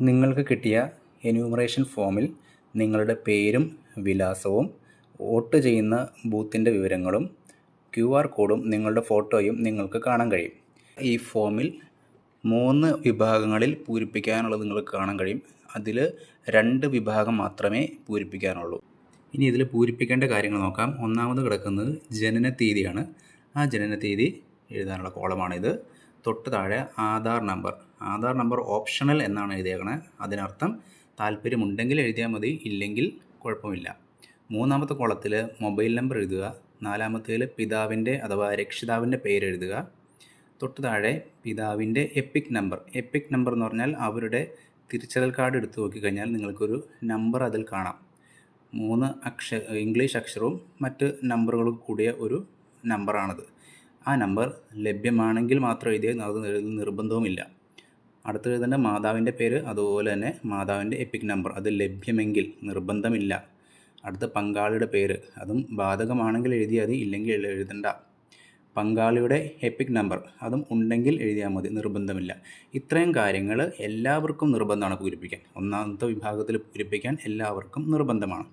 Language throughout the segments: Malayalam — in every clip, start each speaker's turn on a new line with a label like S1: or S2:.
S1: നിങ്ങൾക്ക് കിട്ടിയ എന്യൂമറേഷൻ ഫോമിൽ നിങ്ങളുടെ പേരും വിലാസവും വോട്ട് ചെയ്യുന്ന ബൂത്തിന്റെ വിവരങ്ങളും ക്യു ആർ കോഡും നിങ്ങളുടെ ഫോട്ടോയും നിങ്ങൾക്ക് കാണാൻ കഴിയും. ഈ ഫോമിൽ മൂന്ന് വിഭാഗങ്ങളിൽ പൂരിപ്പിക്കാനുള്ളത് നിങ്ങൾക്ക് കാണാൻ കഴിയും. അതിൽ രണ്ട് വിഭാഗം മാത്രമേ പൂരിപ്പിക്കാനുള്ളൂ. ഇനി ഇതിൽ പൂരിപ്പിക്കേണ്ട കാര്യങ്ങൾ നോക്കാം. ഒന്നാമത് കിടക്കുന്നത് ജനന തീയതിയാണ്. ആ ജനന തീയതി എഴുതാനുള്ള കോളമാണിത് തൊട്ട് താഴെ Aadhaar number. Aadhaar number optional എന്നാണ് എഴുതിയേക്കണേ. അതിനർത്ഥം താല്പര്യമുണ്ടെങ്കിൽ എഴുതിയാൽ മതി ഇല്ലെങ്കിൽ കുഴപ്പമില്ല. മൂന്നാമത്തെ കോളത്തിൽ മൊബൈൽ നമ്പർ എഴുതുക. നാലാമത്തേൽ പിതാവിന്റെ അഥവാ രക്ഷിതാവിന്റെ പേര് എഴുതുക. തൊട്ട് താഴെ പിതാവിന്റെ എപ്പിക് നമ്പർ. എപ്പിക് നമ്പർ എന്ന് പറഞ്ഞാൽ അവരുടെ തിരിച്ചറിയൽ കാർഡ് എടുത്തു നോക്കിക്കഴിഞ്ഞാൽ നിങ്ങൾക്കൊരു നമ്പർ അതിൽ കാണാം. മൂന്ന് അക്ഷ ഇംഗ്ലീഷ് അക്ഷരവും മറ്റ് നമ്പറുകളും കൂടിയ ഒരു നമ്പറാണത്. ആ നമ്പർ ലഭ്യമാണെങ്കിൽ മാത്രം എഴുതിയാൽ അത് നിർബന്ധവുമില്ല. അടുത്ത് എഴുതേണ്ട മാതാവിന്റെ പേര് അതുപോലെ തന്നെ മാതാവിന്റെ എപ്പിക് നമ്പർ അത് ലഭ്യമെങ്കിൽ നിർബന്ധമില്ല. അടുത്ത പങ്കാളിയുടെ പേര്. അതും ബാധകമാണെങ്കിൽ എഴുതിയാൽ മതി ഇല്ലെങ്കിൽ എഴുതണ്ട. പങ്കാളിയുടെ എപ്പിക് നമ്പർ അതും ഉണ്ടെങ്കിൽ എഴുതിയാൽ മതി നിർബന്ധമില്ല. ഇത്രയും കാര്യങ്ങൾ എല്ലാവർക്കും നിർബന്ധമാണ് പൂരിപ്പിക്കാൻ. ഒന്നാമത്തെ വിഭാഗത്തിൽ പൂരിപ്പിക്കാൻ എല്ലാവർക്കും നിർബന്ധമാണ്.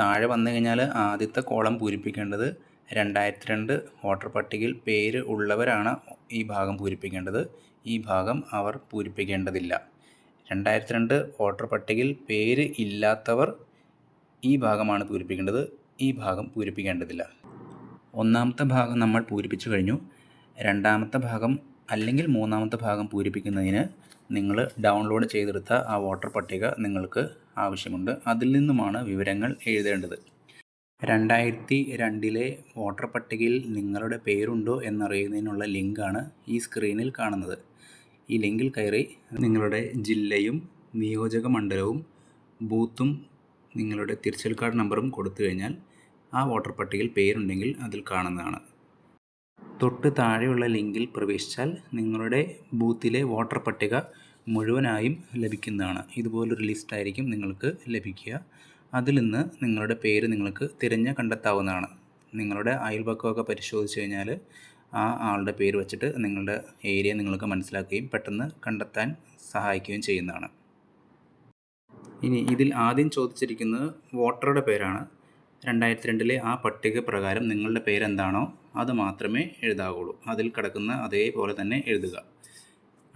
S1: താഴെ വന്നു കഴിഞ്ഞാൽ ആദ്യത്തെ കോളം പൂരിപ്പിക്കേണ്ടത് രണ്ടായിരത്തി രണ്ട് വോട്ടർ പട്ടികയിൽ പേര് ഉള്ളവരാണ് ഈ ഭാഗം പൂരിപ്പിക്കേണ്ടത്. ഈ ഭാഗം അവർ പൂരിപ്പിക്കേണ്ടതില്ല. രണ്ടായിരത്തി രണ്ട് വോട്ടർ പട്ടികയിൽ പേര് ഇല്ലാത്തവർ ഈ ഭാഗമാണ് പൂരിപ്പിക്കേണ്ടത്. ഈ ഭാഗം പൂരിപ്പിക്കേണ്ടതില്ല. ഒന്നാമത്തെ ഭാഗം നമ്മൾ പൂരിപ്പിച്ചു കഴിഞ്ഞു. രണ്ടാമത്തെ ഭാഗം അല്ലെങ്കിൽ മൂന്നാമത്തെ ഭാഗം പൂരിപ്പിക്കുന്നതിന് നിങ്ങൾ ഡൗൺലോഡ് ചെയ്തെടുത്ത ആ വോട്ടർ പട്ടിക നിങ്ങൾക്ക് ആവശ്യമുണ്ട്. അതിൽ നിന്നുമാണ് വിവരങ്ങൾ എഴുതേണ്ടത്. രണ്ടായിരത്തി രണ്ടിലെ വോട്ടർ പട്ടികയിൽ നിങ്ങളുടെ പേരുണ്ടോ എന്നറിയുന്നതിനുള്ള ലിങ്കാണ് ഈ സ്ക്രീനിൽ കാണുന്നത്. ഈ ലിങ്കിൽ കയറി നിങ്ങളുടെ ജില്ലയും നിയോജക മണ്ഡലവും ബൂത്തും നിങ്ങളുടെ തിരിച്ചൽ കാർഡ് നമ്പറും കൊടുത്തു കഴിഞ്ഞാൽ ആ വോട്ടർ പട്ടികയിൽ പേരുണ്ടെങ്കിൽ അതിൽ കാണുന്നതാണ്. തൊട്ട് താഴെയുള്ള ലിങ്കിൽ പ്രവേശിച്ചാൽ നിങ്ങളുടെ ബൂത്തിലെ വോട്ടർ പട്ടിക മുഴുവനായും ലഭിക്കുന്നതാണ്. ഇതുപോലൊരു ലിസ്റ്റായിരിക്കും നിങ്ങൾക്ക് ലഭിക്കുക. അതിൽ നിന്ന് നിങ്ങളുടെ പേര് നിങ്ങൾക്ക് തിരഞ്ഞ് കണ്ടെത്താവുന്നതാണ്. നിങ്ങളുടെ അയൽപക്കമൊക്കെ പരിശോധിച്ച് കഴിഞ്ഞാൽ ആ ആളുടെ പേര് വെച്ചിട്ട് നിങ്ങളുടെ ഏരിയ നിങ്ങൾക്ക് മനസ്സിലാക്കുകയും പെട്ടെന്ന് കണ്ടെത്താൻ സഹായിക്കുകയും ചെയ്യുന്നതാണ്. ഇനി ഇതിൽ ആദ്യം ചോദിച്ചിരിക്കുന്നത് വോട്ടറുടെ പേരാണ്. രണ്ടായിരത്തി രണ്ടിലെ ആ പട്ടിക പ്രകാരം നിങ്ങളുടെ പേരെന്താണോ അത് മാത്രമേ എഴുതാവുള്ളൂ. അതിൽ കിടക്കുന്ന അതേപോലെ തന്നെ എഴുതുക.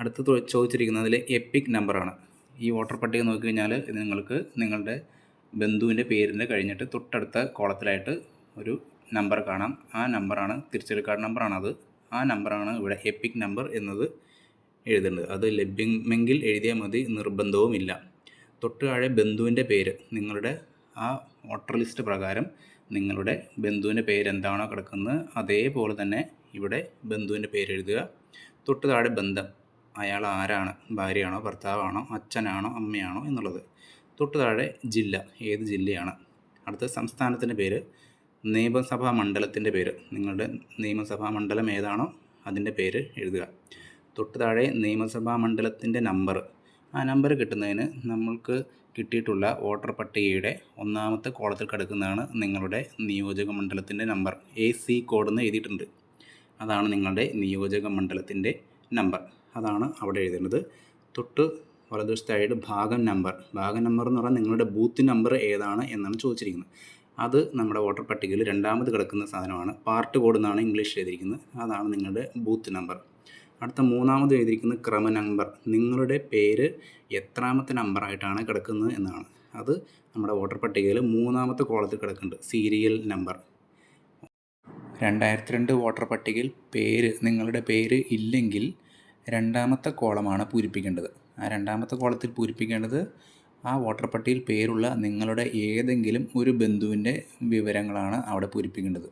S1: അടുത്ത് ചോദിച്ചിരിക്കുന്നതിൽ എപ്പിക് നമ്പറാണ്. ഈ വോട്ടർ പട്ടിക നോക്കി കഴിഞ്ഞാൽ നിങ്ങൾക്ക് നിങ്ങളുടെ ബന്ധുവിന്റെ പേരിന് കഴിഞ്ഞിട്ട് തൊട്ടടുത്ത കോളത്തിലായിട്ട് ഒരു നമ്പർ കാണാം. ആ നമ്പറാണ് തിരിച്ചറിയൽ കാർഡ് നമ്പറാണ് അത് ആ നമ്പറാണ് ഇവിടെ എപ്പിക് നമ്പർ എന്നത് എഴുതേണ്ടത്. അത് ലഭ്യമെങ്കിൽ എഴുതിയാൽ മതി നിർബന്ധവുമില്ല. തൊട്ട് താഴെ ബന്ധുവിന്റെ പേര്. നിങ്ങളുടെ ആ വോട്ടർ ലിസ്റ്റ് പ്രകാരം നിങ്ങളുടെ ബന്ധുവിന്റെ പേര് എന്താണോ കിടക്കുന്നത് അതേപോലെ തന്നെ ഇവിടെ ബന്ധുവിന്റെ പേര് എഴുതുക. തൊട്ട് താഴെ ബന്ധം. അയാൾ ആരാണ്? ഭാര്യയാണോ? ഭർത്താവാണോ? അച്ഛനാണോ? അമ്മയാണോ എന്നുള്ളത്. തൊട്ട് താഴെ ജില്ല ഏത് ജില്ലയാണ്? അടുത്ത സംസ്ഥാനത്തിന്റെ പേര് നിയമസഭാ മണ്ഡലത്തിന്റെ പേര്. നിങ്ങളുടെ നിയമസഭാ മണ്ഡലം ഏതാണോ അതിന്റെ പേര് എഴുതുക. തൊട്ട് താഴെ നിയമസഭാ മണ്ഡലത്തിന്റെ നമ്പർ. ആ നമ്പർ കിട്ടുന്നതിന് നമ്മൾക്ക് കിട്ടിയിട്ടുള്ള വോട്ടർ പട്ടികയുടെ ഒന്നാമത്തെ കോളത്തിൽ കിടക്കുന്നതാണ് നിങ്ങളുടെ നിയോജക മണ്ഡലത്തിന്റെ നമ്പർ. എ സി കോഡ് എന്ന് എഴുതിയിട്ടുണ്ട്. അതാണ് നിങ്ങളുടെ നിയോജക മണ്ഡലത്തിന്റെ നമ്പർ. അതാണ് അവിടെ എഴുതേണ്ടത്. തൊട്ട് വലതുവശത്തായിട്ട് ഭാഗം നമ്പർ ഭാഗം നമ്പർ എന്ന് പറഞ്ഞാൽ നിങ്ങളുടെ ബൂത്ത് നമ്പർ ഏതാണ് എന്നാണ് ചോദിച്ചിരിക്കുന്നത്. അത് നമ്മുടെ വോട്ടർ പട്ടികയിൽ രണ്ടാമത് കിടക്കുന്ന സാധനമാണ്. പാർട്ട് കോഡ് എന്നാണ് ഇംഗ്ലീഷിൽ എഴുതിയിരിക്കുന്നത്. അതാണ് നിങ്ങളുടെ ബൂത്ത് നമ്പർ അടുത്ത മൂന്നാമത് എഴുതിയിരിക്കുന്ന ക്രമ നമ്പർ നിങ്ങളുടെ പേര് എത്രാമത്തെ നമ്പറായിട്ടാണ് കിടക്കുന്നത് എന്നാണ്. അത് നമ്മുടെ വോട്ടർ പട്ടികയിൽ മൂന്നാമത്തെ കോളത്തിൽ കിടക്കുന്നുണ്ട്. സീരിയൽ നമ്പർ രണ്ടായിരത്തി രണ്ട് വോട്ടർ പട്ടികയിൽ പേര് നിങ്ങളുടെ പേര് ഇല്ലെങ്കിൽ രണ്ടാമത്തെ കോളമാണ് പൂരിപ്പിക്കേണ്ടത്. ആ രണ്ടാമത്തെ കോളത്തിൽ പൂരിപ്പിക്കേണ്ടത് ആ വോട്ടർ പട്ടികയിൽ പേരുള്ള നിങ്ങളുടെ ഏതെങ്കിലും ഒരു ബന്ധുവിന്റെ വിവരങ്ങളാണ് അവിടെ പൂരിപ്പിക്കേണ്ടത്.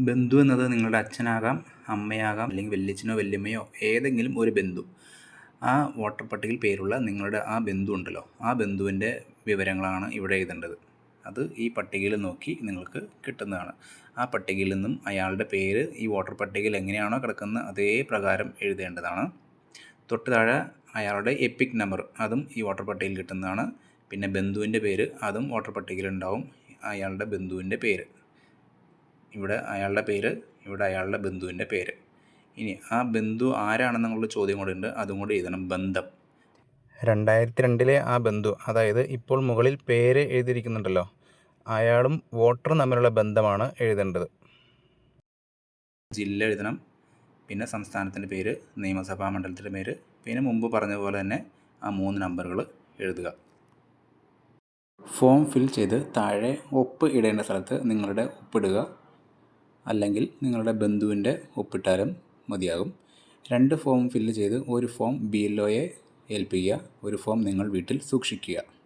S1: ബന്ധു എന്നത് നിങ്ങളുടെ അച്ഛനാകാം അമ്മയാകാം അല്ലെങ്കിൽ വല്യച്ഛനോ വല്യമ്മയോ ഏതെങ്കിലും ഒരു ബന്ധു. ആ വോട്ടർ പട്ടികയിൽ പേരുള്ള നിങ്ങളുടെ ആ ബന്ധു ഉണ്ടല്ലോ ആ ബന്ധുവിന്റെ വിവരങ്ങളാണ് ഇവിടെ എഴുതേണ്ടത്. അത് ഈ പട്ടികയിൽ നോക്കി നിങ്ങൾക്ക് കിട്ടുന്നതാണ്. ആ പട്ടികയിൽ നിന്നും അയാളുടെ പേര് ഈ വോട്ടർ പട്ടികയിൽ എങ്ങനെയാണോ കിടക്കുന്നത് അതേ പ്രകാരം എഴുതേണ്ടതാണ്. തൊട്ട് താഴെ അയാളുടെ എപ്പിക് നമ്പർ അതും ഈ വോട്ടർ പട്ടികയിൽ കിട്ടുന്നതാണ്. പിന്നെ ബന്ധുവിന്റെ പേര് അതും വോട്ടർ പട്ടികയിൽ ഉണ്ടാവും. അയാളുടെ ബന്ധുവിന്റെ പേര്. ഇവിടെ അയാളുടെ പേര് ഇവിടെ അയാളുടെ ബന്ധുവിന്റെ പേര്. ഇനി ആ ബന്ധു ആരാണെന്നുള്ള ചോദ്യം കൂടെ ഉണ്ട്. അതും കൂടി എഴുതണം. ബന്ധം. രണ്ടായിരത്തി രണ്ടിലെ ആ ബന്ധു അതായത് ഇപ്പോൾ മുകളിൽ പേര് എഴുതിയിരിക്കുന്നുണ്ടല്ലോ അയാളും വോട്ടറും തമ്മിലുള്ള ബന്ധമാണ് എഴുതേണ്ടത്. ജില്ല എഴുതണം. പിന്നെ സംസ്ഥാനത്തിന്റെ പേര് നിയമസഭാ മണ്ഡലത്തിന്റെ പേര് പിന്നെ മുമ്പ് പറഞ്ഞ പോലെ തന്നെ ആ മൂന്ന് നമ്പറുകൾ എഴുതുക. ഫോം ഫിൽ ചെയ്ത് താഴെ ഒപ്പ് ഇടേണ്ട സ്ഥലത്ത് നിങ്ങളുടെ ഒപ്പിടുക. അല്ലെങ്കിൽ നിങ്ങളുടെ ബന്ധുവിന്റെ ഒപ്പിട്ടാലും മതിയാകും. രണ്ട് ഫോം ഫില്ല് ചെയ്ത് ഒരു ഫോം ബി എൽ ഒയെ ഏൽപ്പിക്കുക. ഒരു ഫോം നിങ്ങൾ വീട്ടിൽ സൂക്ഷിക്കുക.